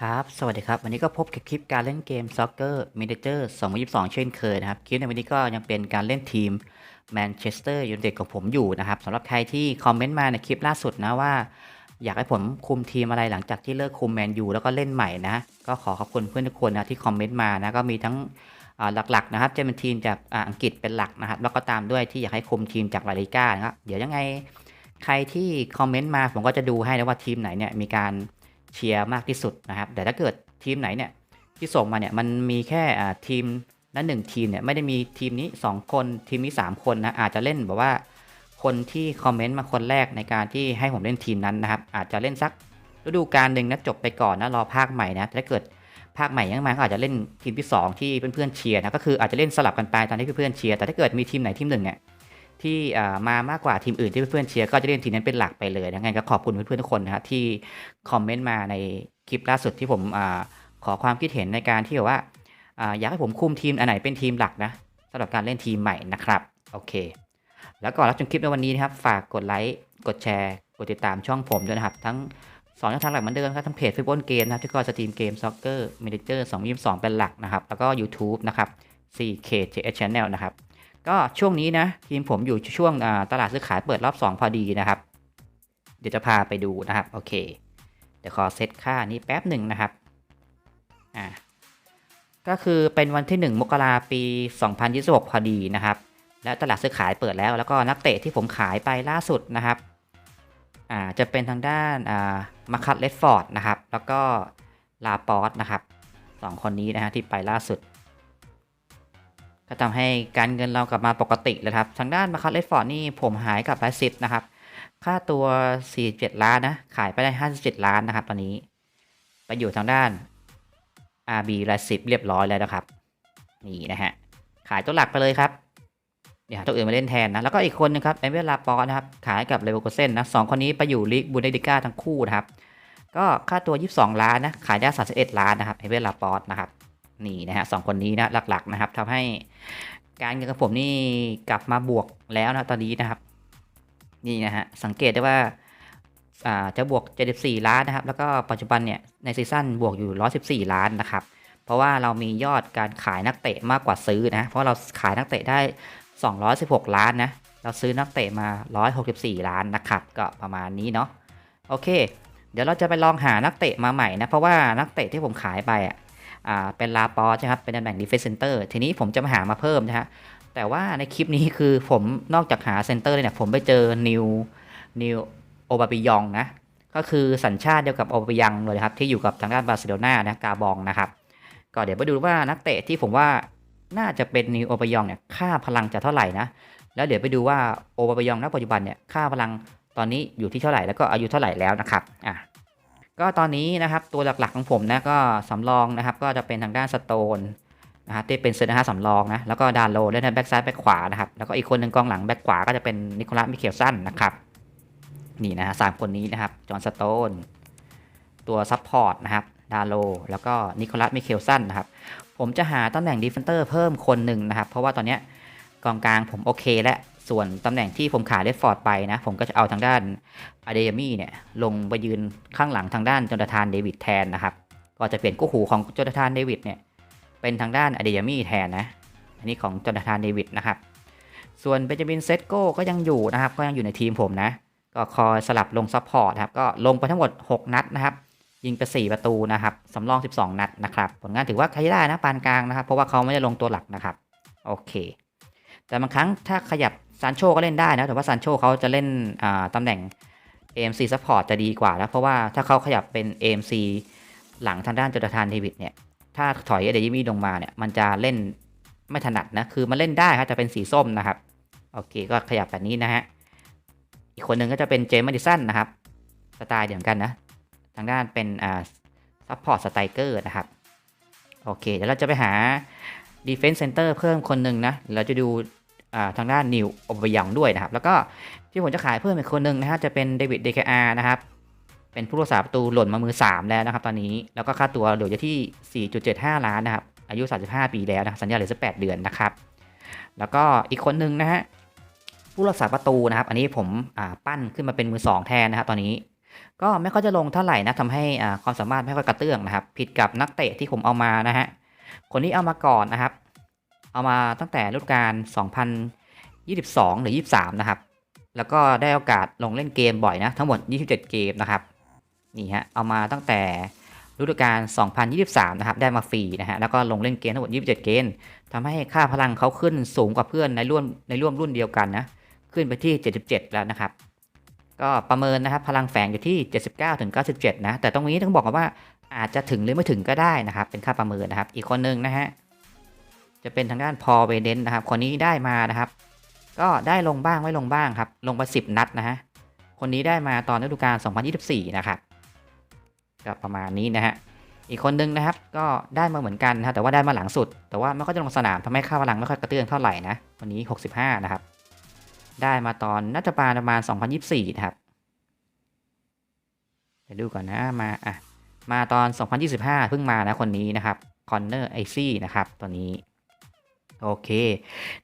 ครับ สวัสดีครับ วันนี้ก็พบกับคลิปการเล่นเกม Soccer Manager 2022 เช่นเคยนะครับ คลิปในวันนี้ก็ยังเป็นการเล่นทีม Manchester United ของผมอยู่นะครับสำหรับใครที่คอมเมนต์มาในคลิปล่าสุดนะว่า อยากให้ผมคุมทีมอะไรหลังจากที่เลิกคุมแมนยูแล้วก็เล่นใหม่นะ ก็ขอขอบคุณเพื่อนทุกคนนะที่คอมเมนต์มานะ ก็มีทั้งหลักๆนะครับจะเป็นทีมจากอ,อังกฤษเป็นหลักนะครับแล้วก็ตามด้วยที่อยากให้คุมทีมจากลาลิก้านะครับเดี๋ยวยังไงใครที่คอมเมนต์มาผมก็จะดูให้นะว่าทีมไหนเนี่ยมีการ เชียร์มากที่สุดนะครับ แต่ถ้าเกิดทีมไหนเนี่ยที่ส่งมาเนี่ยมันมีแค่ทีมนั้นหนึ่งทีมเนี่ยไม่ได้มีทีมนี้ 2 คนทีมนี้ 3 คนนะอาจจะเล่นแบบว่า คนที่คอมเมนต์มาคนแรกในการที่ให้ผมเล่นทีมนั้นนะครับ อาจจะเล่นสักฤดูกาลหนึ่งนะจบไปก่อนนะรอภาคใหม่นะแต่ถ้าเกิดภาคใหม่ยังมาก็อาจจะเล่นทีมที่ 2 ที่เพื่อนๆเชียร์นะก็คืออาจจะเล่นสลับกันไปตอนที่เพื่อนๆเชียร์แต่ถ้าเกิดมีทีมไหนทีมหนึ่งเนี่ย ที่มามากกว่าทีมอื่นที่เพื่อนๆเชียร์ก็จะเล่นทีมนั้นเป็นหลักไปเลยนะงั้นก็ขอบคุณเพื่อนๆทุกคนนะครับที่คอมเมนต์มาในคลิปล่าสุดที่ผมอขอความคิดเห็นในการที่แบบว่าอยากให้ผมคุมทีมอันไหนเป็นทีมหลักนะสำหรับการเล่นทีมใหม่นะครับโอเค แล้วก่อนรับชมคลิปในวันนี้นะครับ ฝากกดไลค์กดแชร์กดติดตามช่องผมด้วยนะครับ ทั้งสองช่องทางหลักเหมือนเดิมครับทั้งเพจฟิบอนเกมนะครับที่ก็สตรีมเกมซ็อกเกอร์เมนเจอร์2022เป็นหลักนะครับ แล้วก็ YouTube นะครับ 4KJS Channel นะครับ ก็ช่วงนี้นะทีมผมอยู่ช่วงตลาดซื้อขายเปิดรอบ 2 พอดีนะครับ เดี๋ยวจะพาไปดูนะครับ โอเค เดี๋ยวขอเซตค่านี้แป๊บหนึ่งนะครับอ่าก็คือเป็นวันที่ 1 มกราปี 2026 พอดีนะครับ และตลาดซื้อขายเปิดแล้ว แล้วก็นักเตะที่ผมขายไปล่าสุดนะครับอ่าจะเป็นทางด้านอ่ามาคัตเลดฟอร์ดนะครับ แล้วก็ลาปอสนะครับสองคนนี้นะฮะที่ไปล่าสุด ก็ทำให้การเงินเรากลับมาปกติแล้วครับ ทางด้านมาคัตเลดฟอร์ดนี่ผมหายกับไลซิตนะครับ ค่าตัว 47 ล้านนะ ขายไปได้ 57 ล้านนะครับ ตอนนี้ไปอยู่ทางด้าน RB ไลซิตเรียบร้อยแล้วนะครับ นี่นะฮะ ขายตัวหลักไปเลยครับ เดี๋ยวหาตัวอื่นมาเล่นแทนนะ แล้วก็อีกคนนึงครับเอเวอร์ลาปอนะครับ ขายกับเลเวอร์โกเซนนะสองคนนี้ไปอยู่ลีกบูนเดดิก้าทั้งคู่นะครับ ก็ค่าตัว 22 ล้านนะ ขายได้ 31 ล้านนะครับเอเวอร์ลาปอนะครับ นี่นะฮะสองคนนี้นะหลักๆนะครับทำให้การเงินของผมนี่กลับมาบวกแล้วนะตอนนี้นะครับ นี่นะฮะสังเกตได้ว่าอ่าจะบวก 74 ล้านนะครับ แล้วก็ปัจจุบันเนี่ยในซีซั่นบวกอยู่ 114 ล้านนะครับ เพราะว่าเรามียอดการขายนักเตะมากกว่าซื้อนะ เพราะเราขายนักเตะได้ 216 ล้านนะ เราซื้อนักเตะมา 164 ล้านนะครับ ก็ประมาณนี้เนาะ โอเค เดี๋ยวเราจะไปลองหานักเตะมาใหม่นะ เพราะว่านักเตะที่ผมขายไปอะ เป็นลาปอสใช่ครับ เป็นตำแหน่ง defense center ทีนี้ผมจะมาหามาเพิ่มนะฮะ แต่ว่าในคลิปนี้คือผมนอกจากหาเซนเตอร์เลยเนี่ย ผมไปเจอนิวนิวโอบาปิยองนะ ก็คือสัญชาติเดียวกับโอบาปิยังเลยครับ ที่อยู่กับทางด้านบาร์เซโลนานะกาบองนะครับ ก็เดี๋ยวไปดูว่านักเตะที่ผมว่าน่าจะเป็นนิวโอบายองเนี่ยค่าพลังจะเท่าไหร่นะ แล้วเดี๋ยวไปดูว่าโอบายองณปัจจุบันเนี่ยค่าพลังตอนนี้อยู่ที่เท่าไหร่แล้วก็อายุเท่าไหร่แล้วนะครับ อะ ก็ตอนนี้นะครับตัวหลักๆของผมนะก็สำรองนะครับ ก็จะเป็นทางด้านสโตนนะครับที่เป็นเซนเตอร์ฮาสำรองนะแล้วก็ดานโลเล่นแบ็กซ้ายแบ็กขวานะครับแล้วก็อีกคนหนึ่งกองหลังแบ็กขวาก็จะเป็นนิโคลัสมิเคลสันนะครับนี่นะฮะสามคนนี้นะครับจอห์นสโตนตัวซับพอร์ตนะครับดาโลแล้วก็นิโคลัสมิเคลสันนะครับผมจะหาตำแหน่งดีเฟนเตอร์เพิ่มคนหนึ่งนะครับ เพราะว่าตอนนี้กองกลางผมโอเคและ ส่วนตำแหน่งที่ผมขายเลฟฟอร์ดไปนะ ผมก็จะเอาทางด้านอะเดยมี่เนี่ยลงไปยืนข้างหลังทางด้านจนทานเดวิดแทนนะครับก็จะเปลี่ยนกู้หูของจนทานเดวิดเนี่ยเป็นทางด้านอะเดยมี่แทนนะอันนี้ของจนทานเดวิดนะครับส่วนเบนจามินเซตโก้ก็ยังอยู่นะครับ ก็ยังอยู่ในทีมผมนะ ก็คอยสลับลงซัพพอร์ตครับก็ลงไปทั้งหมด 6 นัดนะครับ ยิงไป 4 ประตูนะครับสำรอง 12 นัดนะครับ ผลงานถือว่าใช้ได้นะปานกลางนะครับ เพราะว่าเขาไม่ได้ลงตัวหลักนะครับ โอเค แต่บางครั้งถ้าขยับ ซานโชก็เล่นได้นะ แต่ว่าซานโชเขาจะเล่นตำแหน่ง AMC Support จะดีกว่าแล้วเพราะว่าถ้าเขาขยับเป็น AMC หลังทางด้านจตทานเดวิดเนี่ย ถ้าถอยเดยิมี่ลงมาเนี่ย มันจะเล่นไม่ถนัดนะ คือมันเล่นได้ครับจะเป็นสีส้มนะครับ โอเค ก็ขยับแบบนี้นะฮะ อีกคนหนึ่งก็จะเป็นเจมส์มดิสันนะครับ สไตล์เดียวกันนะ ทางด้านเป็นอ่าซัพพอร์ตสไตเกอร์นะครับ โอเค เดี๋ยวเราจะไปหา Defense Center เพิ่มคนหนึ่งนะ เราจะดู ทางด้านนิวอบยองด้วยนะครับ แล้วก็ที่ผมจะขายเพิ่มอีกคนหนึ่งนะฮะจะเป็นเดวิดเดคอาร์นะครับ เป็นผู้รักษาประตูหล่นมามือ 3 แล้วนะครับ ตอนนี้แล้วก็ค่าตัวเหลืออยู่ที่ 4.75 ล้านนะครับ อายุ 35 ปีแล้วนะสัญญาเหลือสัก8เดือนนะครับ แล้วก็อีกคนหนึ่งนะฮะผู้รักษาประตูนะครับ อันนี้ผมปั้นขึ้นมาเป็นมือ 2 แทนนะครับตอนนี้ก็ไม่ค่อยจะลงเท่าไหร่นะทำให้ความสามารถไม่ค่อยกระเตื้องนะครับ ผิดกับนักเตะที่ผมเอามานะฮะคนนี้เอามาก่อนนะครับ เอามาตั้งแต่ฤดูกาล2022 หรือ 23 นะครับ แล้วก็ได้โอกาสลงเล่นเกมบ่อยนะ ทั้งหมด 27 เกมนะครับ นี่ฮะ เอามาตั้งแต่ฤดูกาล2023 นะครับ ได้มาฟรีนะฮะ แล้วก็ลงเล่นเกมทั้งหมด 27 เกมทำให้ค่าพลังเขาขึ้นสูงกว่าเพื่อนในร่วมในร่วมรุ่นเดียวกันนะ ขึ้นไปที่ 77 แล้วนะครับ ก็ประเมินนะครับพลังแฝงอยู่ที่ 79ถึง97 นะ แต่ตรงนี้ต้องบอกกันว่าอาจจะถึงหรือไม่ถึงก็ได้นะครับ เป็นค่าประเมินนะครับ อีกคนนึงนะฮะ จะเป็นทางด้านพอเวเดนนะครับ คนนี้ได้มานะครับ ก็ได้ลงบ้างไม่ลงบ้างครับ ลงไป10นัดนะฮะ คนนี้ได้มาตอนฤดูกาล 2024 นะครับ ก็ประมาณนี้นะฮะ อีกคนนึงนะครับ ก็ได้มาเหมือนกันนะแต่ว่าได้มาหลังสุด แต่ว่าไม่ค่อยจะลงสนามทำให้ค่าพลังไม่ค่อยกระเตื้องเท่าไหร่นะคนนี้ 65 นะครับ ได้มาตอนน่าจะประมาณ 2024 นะครับเดี๋ยวดูก่อนนะ มา อะ มาตอน 2025 เพิ่งมานะคนนี้นะครับ คอนเนอร์ไอซี่นะครับ ตัวนี้ โอเค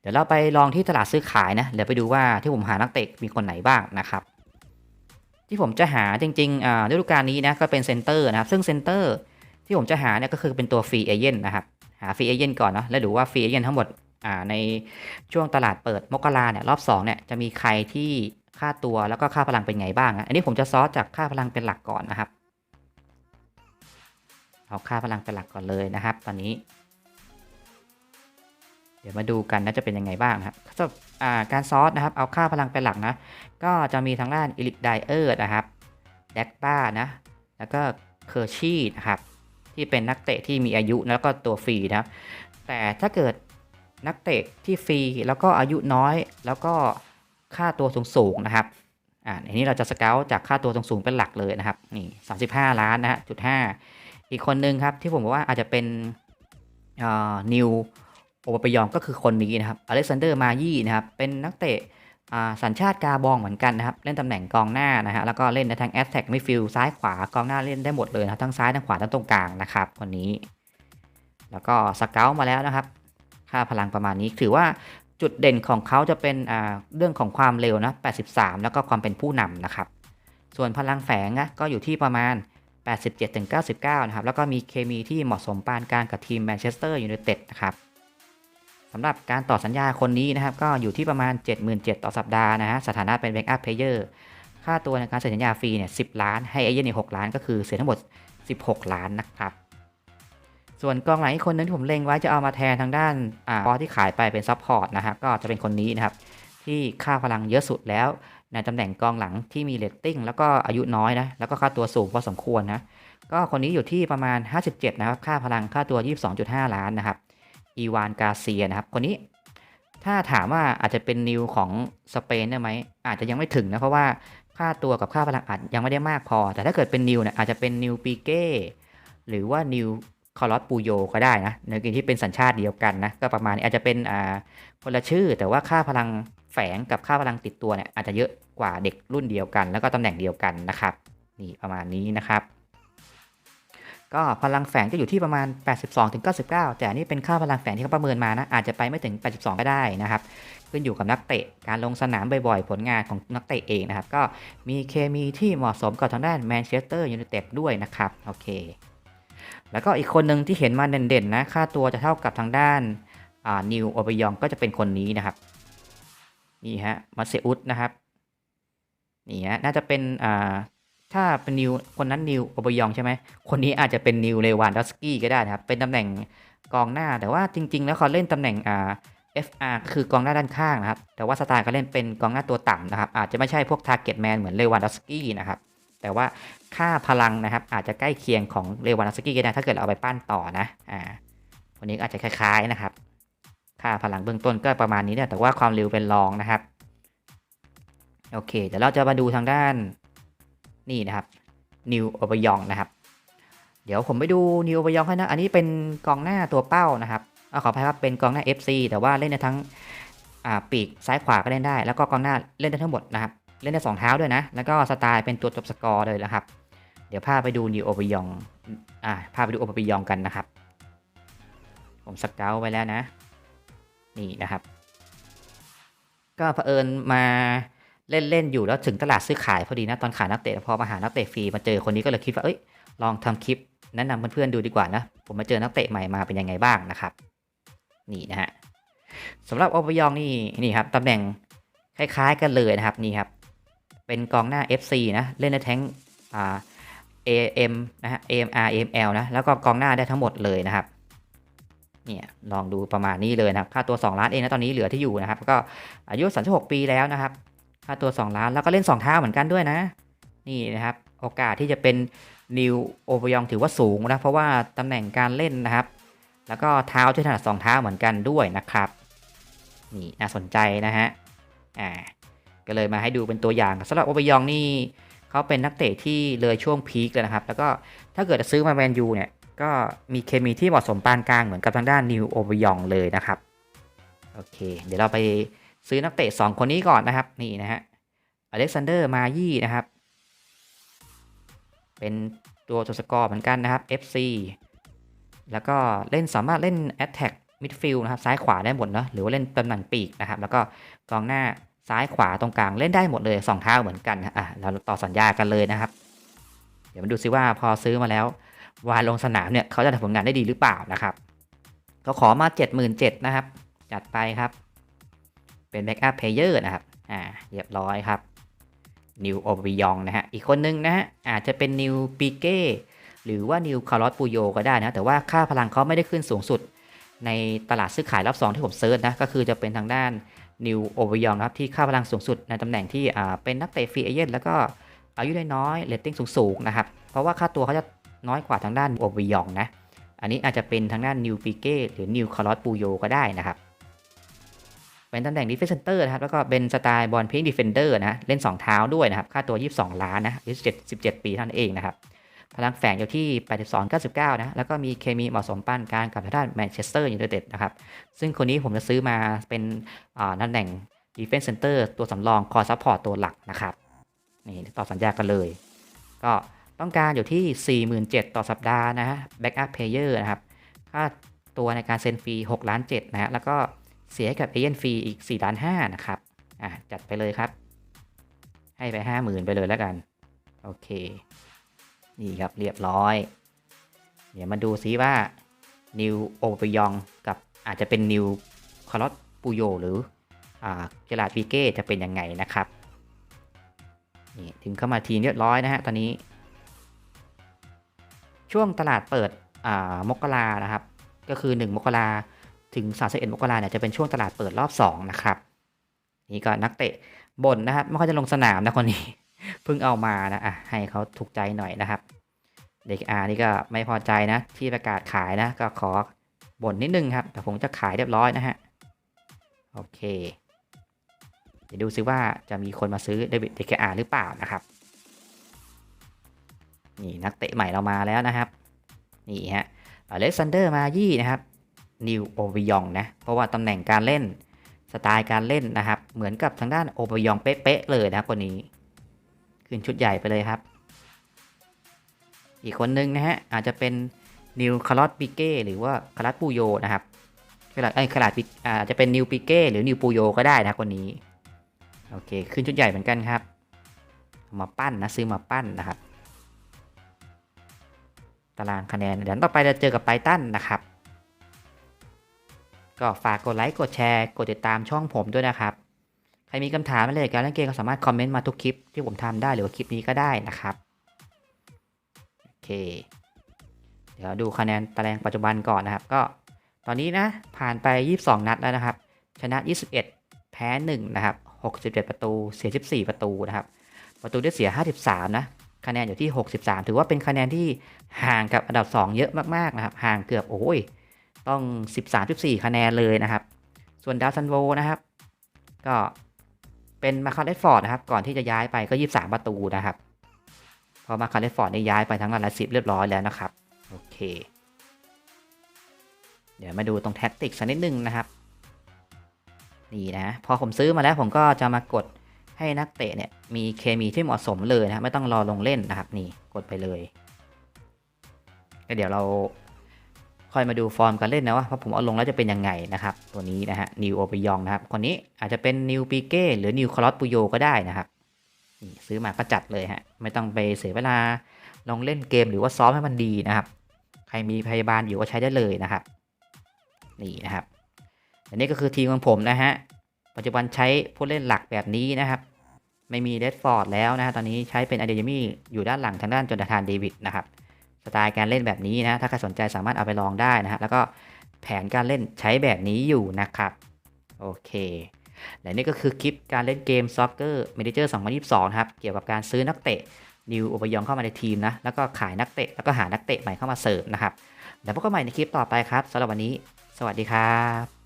เดี๋ยวเราไปลองที่ตลาดซื้อขายนะ เดี๋ยวไปดูว่าที่ผมหานักเตะมีคนไหนบ้างนะครับ ที่ผมจะหาจริงๆอ่าฤดูกาลนี้นะก็เป็นเซนเตอร์นะครับซึ่งเซนเตอร์ที่ผมจะหาเนี่ยก็คือเป็นตัวฟรีเอเจนต์นะครับ หาฟรีเอเจนต์ก่อนเนาะ แล้วดูว่าฟรีเอเจนต์ทั้งหมดอ่าในช่วงตลาดเปิดมกราเนี่ยรอบ2เนี่ยจะมีใครที่ค่าตัวแล้วก็ค่าพลังเป็นไงบ้างนะอันนี้ผมจะซอสจากค่าพลังเป็นหลักก่อนนะครับ เอาค่าพลังเป็นหลักก่อนเลยนะครับ ตอนนี้ เดี๋ยวมาดูกันนะจะเป็นยังไงบ้างนะครับสำหรับอ่าการซอสนะครับ เอาค่าพลังเป็นหลักนะ ก็จะมีทางด้านอิลิกไดเออร์นะครับแดกบ้านะ แล้วก็เคอร์ชีนะครับ ที่เป็นนักเตะที่มีอายุแล้วก็ตัวฟรีนะครับ แต่ถ้าเกิดนักเตะที่ฟรีแล้วก็อายุน้อยแล้วก็ค่าตัวสูงๆนะครับอ่าในนี้เราจะสเกลจากค่าตัวสูงๆเป็นหลักเลยนะครับนี่35ล้านนะฮะจุดห้าอีกคนนึงครับที่ผมบอกว่าอาจจะเป็นอ่านิว โอปยองก็คือคนนี้นะครับอเล็กซานเดอร์มายี่นะครับเป็นนักเตะสัญชาติกาบองเหมือนกันนะครับ เล่นตำแหน่งกองหน้านะฮะแล้วก็เล่นในทางแอตแทกไม่ฟิลซ้ายขวากองหน้าเล่นได้หมดเลยนะครับทั้งซ้ายทั้งขวาทั้งตรงกลางนะครับคนนี้ แล้วก็สเกลมาแล้วนะครับ ค่าพลังประมาณนี้ถือว่าจุดเด่นของเขาจะเป็นเรื่องของความเร็วนะ 83 แล้วก็ความเป็นผู้นำนะครับ ส่วนพลังแฝงนะก็อยู่ที่ประมาณ 87-99 นะครับ แล้วก็มีเคมีที่เหมาะสมปานกลางกับทีมแมนเชสเตอร์ยูไนเต็ดนะครับำหรับการต่อสัญญาคนนี้นะครับ ก็อยู่ที่ประมาณ 77,000ต่อสัปดาห์นะฮะสถานะเป็นแบ็กอัพเพลเยอร์ค่าตัวในการเซ็นสัญญาฟรีเนี่ย10ล้านให้เอเย่นอีก6ล้านก็คือเสียทั้งหมด 16 ล้านนะครับ ส่วนกองหลังอีกคนนึงที่ผมเล็งไว้จะเอามาแทนทางด้านอ่าพอที่ขายไปเป็นซัพพอร์ตนะฮะก็จะเป็นคนนี้นะครับ ที่ค่าพลังเยอะสุดแล้ว ในตำแหน่งกองหลังที่มีเรตติ้งแล้วก็อายุน้อยนะแล้วก็ค่าตัวสูงพอสมควรนะก็คนนี้อยู่ที่ประมาณ 57 นะครับ ค่าพลังค่าตัว 22.5 ล้านนะครับ อีวานกาเซียนะครับ คนนี้ถ้าถามว่าอาจจะเป็นนิวของสเปนได้ไหมอาจจะยังไม่ถึงนะเพราะว่าค่าตัวกับค่าพลังอาจยังไม่ได้มากพอ แต่ถ้าเกิดเป็นนิวเนี่ยอาจจะเป็นนิวปีเก้หรือว่านิวคอร์ลอสปูโยก็ได้นะในกรณีที่เป็นสัญชาติเดียวกันนะก็ประมาณนี้อาจจะเป็นอ่าคนละชื่อ แต่ว่าค่าพลังแฝงกับค่าพลังติดตัวเนี่ยอาจจะเยอะกว่าเด็กรุ่นเดียวกัน แล้วก็ตำแหน่งเดียวกันนะครับนี่ประมาณนี้นะครับ ก็พลังแฝงจะอยู่ที่ประมาณ 82ถึง99 แต่นนี้เป็นค่าพลังแฝงที่เขาประเมินมานะ อาจจะไปไม่ถึง 82 ก็ได้นะครับ ขึ้นอยู่กับนักเตะ การลงสนามบ่อยๆ ผลงานของนักเตะเองนะครับ ก็มีเคมีที่เหมาะสมกับทางด้านแมนเชสเตอร์ยูไนเต็ดด้วยนะครับ โอเค แล้วก็อีกคนหนึ่งที่เห็นมาเด่นๆนะ ค่าตัวจะเท่ากับทางด้านนิวโอเบยองก็จะเป็นคนนี้นะครับ นี่ฮะ มาเซอุสนะครับ นี่ฮะ น่าจะเป็นอ่า ถ้าเป็นนิวคนนั้นนิวโอเบยองใช่ไหมคนนี้อาจจะเป็นนิวเลวานดอสกี้ก็ได้นะครับ เป็นตำแหน่งกองหน้า แต่ว่าจริง ๆ แล้วเขาเล่นตำแหน่งอ่า FR คือกองหน้าด้านข้างนะครับ แต่ว่าสไตล์เขาเล่นเป็นกองหน้าตัวต่ำนะครับ อาจจะไม่ใช่พวกทาร์เก็ตแมนเหมือนเลวานดอสกี้นะครับ แต่ว่าค่าพลังนะครับ อาจจะใกล้เคียงของเลวานดอสกี้ก็ได้ถ้าเกิดเราเอาไปปั้นต่อนะ อ่าคนนี้อาจจะคล้ายๆนะครับ ค่าพลังเบื้องต้นก็ประมาณนี้เนี่ยแต่ว่าความเร็วเป็นรองนะครับ โอเค เดี๋ยวเราจะมาดูทางด้าน นี่นะครับนิวโอเบยองนะครับเดี๋ยวผมไปดูนิวโอเบยองให้นะ อันนี้เป็นกองหน้าตัวเป้านะครับอขออภัยครับเป็นกองหน้า FC แต่ว่าเล่นได้ทั้งปีกซ้ายขวาก็เล่นได้ แล้วก็กองหน้าเล่นได้ทั้งหมดนะครับเล่นได้สองเท้าด้วยนะ แล้วก็สไตล์เป็นตัวจบสกอร์เลยนะครับ เดี๋ยวพาไปดูนิวโอเบยองอ่าพาไปดูโอเบยองกันนะครับ ผมสเกลไว้แล้วนะ นี่นะครับ ก็เผอิญมา เล่นเล่นอยู่แล้วถึงตลาดซื้อขายพอดีนะตอนขายนักเตะพอมาหานักเตะฟรีมาเจอคนนี้ก็เลยคิดว่าเอ้ยลองทำคลิปแนะนำเพื่อนๆดูดีกว่านะ ผมมาเจอนักเตะใหม่มาเป็นยังไงบ้างนะครับ นี่นะฮะสำหรับโอปยองนี่นี่ครับตำแหน่งคล้ายๆกันเลยนะครับนี่ครับเป็นกองหน้า FC นะเล่นในแท้งอ่า AM นะฮะ AMR AML นะแล้วก็กองหน้าได้ทั้งหมดเลยนะครับเนี่ยลองดูประมาณนี้เลยนะครับค่าตัว 2 ล้านเองนะตอนนี้เหลือที่อยู่นะครับ ก็อายุ 36 ปีแล้วนะครับ ค่าตัว 2 ล้าน แล้วก็เล่น 2 เท้าเหมือนกันด้วยนะ นี่นะครับ โอกาสที่จะเป็นนิวโอปยองถือว่าสูงนะ เพราะว่าตำแหน่งการเล่นนะครับ แล้วก็เท้าที่ถนัดสองเท้าเหมือนกันด้วยนะครับ นี่น่าสนใจนะฮะ อ่า ก็เลยมาให้ดูเป็นตัวอย่างสำหรับโอปยองนี่เขาเป็นนักเตะที่เลยช่วงพีคเลยนะครับ แล้วก็ถ้าเกิดจะซื้อมาแมนยูเนี่ยก็มีเคมีที่เหมาะสมปานกลางเหมือนกับทางด้านนิวโอปยองเลยนะครับ โอเค เดี๋ยวเราไป ซื้อนักเตะ2 คนนี้ก่อนนะครับ นี่นะฮะอเล็กซานเดอร์มายี่นะครับ เป็นตัวตัวสกอร์เหมือนกันนะครับ FC แล้วก็เล่นสามารถเล่น Attack Midfield นะครับ ซ้ายขวาได้หมดเนาะหรือว่าเล่นตำแหน่งปีกนะครับ แล้วก็กองหน้าซ้ายขวาตรงกลางเล่นได้หมดเลยสองเท้าเหมือนกันอะเราต่อสัญญากันเลยนะครับ เดี๋ยวมาดูซิว่าพอซื้อมาแล้ววานลงสนามเนี่ยเขาจะทำผลงานได้ดีหรือเปล่านะครับก็ขอมา 77,000นะครับ จัดไปครับ เป็นแบ็กอัพเพลเยอร์นะครับ อ่า เรียบร้อยครับ นิวโอบิยองนะฮะ อีกคนนึงนะฮะ อาจจะเป็นนิวปีเก้หรือว่านิวคาร์ลอสปูโยก็ได้นะ แต่ว่าค่าพลังเขาไม่ได้ขึ้นสูงสุด ในตลาดซื้อขายรอบสองที่ผมเซิร์ชนะ ก็คือจะเป็นทางด้านนิวโอบิยองนะครับ ที่ค่าพลังสูงสุดในตำแหน่งที่ อ่า เป็นนักเตะฟรีเอเจนต์แล้วก็อายุน้อยเรตติ้งสูงๆนะครับ เพราะว่าค่าตัวเขาจะน้อยกว่าทางด้านโอบิยองนะ อันนี้อาจจะเป็นทางด้านนิวปีเก้หรือนิวคาร์ลอสปูโยก็ได้นะครับ เป็นตำแหน่งดีเฟนเตอร์นะครับ แล้วก็เป็นสไตล์บอลพิงดีเฟนเดอร์นะเล่น 2 เท้าด้วยนะครับ ค่าตัว 22 ล้านนะอายุ17 17 ปีเท่านั้นเองนะครับ พลังแฝงอยู่ที่ 82 99 นะ แล้วก็มีเคมีเหมาะสมปานกลางกับทางด้านแมนเชสเตอร์ยูไนเต็ดนะครับ ซึ่งคนนี้ผมจะซื้อมาเป็นอ่าตำแหน่งดีเฟนเซนเตอร์ตัวสำรองคอซัพพอร์ตตัวหลักนะครับนี่ต่อสัญญากันเลย ก็ต้องการอยู่ที่ 47,000 ต่อสัปดาห์นะฮะแบ็กอัพเพลเยอร์นะครับ ค่าตัวในการเซ็นฟรี 6 ล้าน7นะฮะ แล้วก็ เสียกับเอเจนฟรีอีก4ล้าน5นะครับอะจัดไปเลยครับ ให้ไป 50,000 ไปเลยแล้วกัน โอเค นี่ครับเรียบร้อย เดี๋ยวมาดูซิว่านิวโอปยองกับอาจจะเป็นนิวคาร์ลอสปูโยหรืออ่าเจลาดปีเก้จะเป็นยังไงนะครับนี่ถึงเข้ามาทีเรียบร้อยนะฮะตอนนี้ ช่วงตลาดเปิดอ่ามกรานะครับ ก็คือ 1 มกรา ถึง31มกราเนี่ยจะเป็นช่วงตลาดเปิดรอบ2นะครับนี่ก็นักเตะบ่นนะครับไม่ค่อยจะลงสนามนะคนนี้เพิ่งเอามานะอะให้เขาถูกใจหน่อยนะครับ เด็กอานี่ก็ไม่พอใจนะ ที่ประกาศขายนะ ก็ขอบ่นนิดนึงครับแต่ผมจะขายเรียบร้อยนะฮะโอเค เดี๋ยวดูซิว่าจะมีคนมาซื้อเดวิดเดกอาหรือเปล่านะครับ นี่นักเตะใหม่เรามาแล้วนะครับ นี่ฮะอเล็กซานเดอร์มายี่นะครับ นิวโอเบยองนะ เพราะว่าตำแหน่งการเล่นสไตล์การเล่นนะครับ เหมือนกับทางด้านโอเบยองเป๊ะๆเลยนะคนนี้ ขึ้นชุดใหญ่ไปเลยครับ อีกคนนึงนะฮะ อาจจะเป็นนิวคาร์ลอสปิเก้หรือว่าคาร์ลอสปูโยนะครับคาร์ลอสไอ้คาร์ลอสปิอาจจะเป็นนิวปิเก้หรือนิวปูโยก็ได้นะคนนี้ โอเค ขึ้นชุดใหญ่เหมือนกันครับ มาปั้นนะซื้อมาปั้นนะครับ ตารางคะแนนเดี๋ยวต่อไปเราเจอกับไ i ตันนะครับ ก็ฝากกดไลค์กดแชร์กดติดตามช่องผมด้วยนะครับ ใครมีคำถามอะไรเกี่ยวกับการเล่นเกมก็สามารถคอมเมนต์มาทุกคลิปที่ผมทำได้หรือว่าคลิปนี้ก็ได้นะครับโอเค เดี๋ยวดูคะแนนตารางปัจจุบันก่อนนะครับ ก็ตอนนี้นะผ่านไป 22 นัดแล้วนะครับ ชนะ 21 แพ้ 1 นะครับ 67 ประตู เสีย 14 ประตูนะครับ ประตูได้เสีย 53 นะ คะแนนอยู่ที่ 63 ถือว่าเป็นคะแนนที่ห่างกับอันดับ 2 เยอะมากๆนะครับ ห่างเกือบโอ้ย ต้อง 13-14 คะแนนเลยนะครับ ส่วนดาวซันโวนะครับ ก็เป็นมาคาร์เลฟอร์ดนะครับ ก่อนที่จะย้ายไปก็ 23 ประตูนะครับ พอมาคาร์เลฟอร์ดได้ย้ายไปทั้งละสิบเรียบร้อยแล้วนะครับ โอเค เดี๋ยวมาดูตรงแท็กติกสักนิดนึงนะครับ นี่นะ พอผมซื้อมาแล้วผมก็จะมากดให้นักเตะเนี่ยมีเคมีที่เหมาะสมเลยนะ ไม่ต้องรอลงเล่นนะครับ นี่กดไปเลยเดี๋ยวเรา ค่อยมาดูฟอร์มการเล่นนะว่าพอผมเอาลงแล้วจะเป็นยังไงนะครับ ตัวนี้นะฮะนิวโอปยองนะครับคนนี้อาจจะเป็นนิวปีเก้หรือนิวคลอสปุโยก็ได้นะครับนี่ซื้อมาก็จัดเลยฮะไม่ต้องไปเสียเวลาลองเล่นเกมหรือว่าซ้อมให้มันดีนะครับ ใครมีพยาบาลอยู่ก็ใช้ได้เลยนะครับ นี่นะครับ อันนี้ก็คือทีมของผมนะฮะปัจจุบันใช้ผู้เล่นหลักแบบนี้นะครับ ไม่มีเดดฟอร์ดแล้วนะฮะตอนนี้ใช้เป็นอเดยมี่อยู่ด้านหลังทางด้านจนทานเดวิดนะครับ ไตล์การเล่นแบบนี้นะ ถ้าใครสนใจสามารถเอาไปลองได้นะฮะ แล้วก็แผนการเล่นใช้แบบนี้อยู่นะครับ โอเค และนี่ก็คือคลิปการเล่นเกม Soccer Manager 2022 นะครับ เกี่ยวกับการซื้อนักเตะนิวอุปยองเข้ามาในทีมนะ แล้วก็ขายนักเตะ แล้วก็หานักเตะใหม่เข้ามาเสริมนะครับ แล้วพบกันใหม่ในคลิปต่อไปครับสำหรับวันนี้ สวัสดีครับ